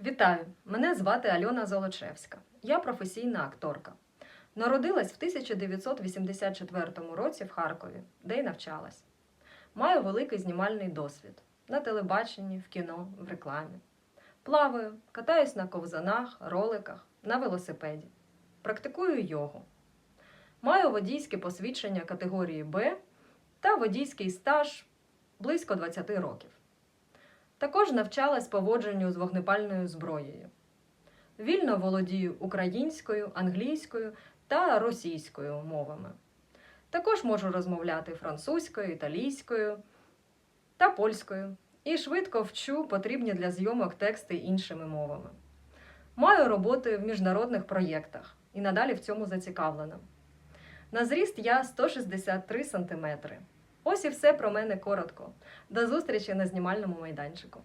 Вітаю! Мене звати Альона Золочевська. Я професійна акторка. Народилась в 1984 році в Харкові, де й навчалась. Маю великий знімальний досвід на телебаченні, в кіно, в рекламі. Плаваю, катаюсь на ковзанах, роликах, на велосипеді. Практикую йогу. Маю водійське посвідчення категорії Б та водійський стаж близько 20 років. Також навчалась поводженню з вогнепальною зброєю. Вільно володію українською, англійською та російською мовами. Також можу розмовляти французькою, італійською та польською і швидко вчу потрібні для зйомок тексти іншими мовами. Маю роботи в міжнародних проєктах і надалі в цьому зацікавлена. На зріст я 163 см. Ось і все про мене коротко. До зустрічі на знімальному майданчику.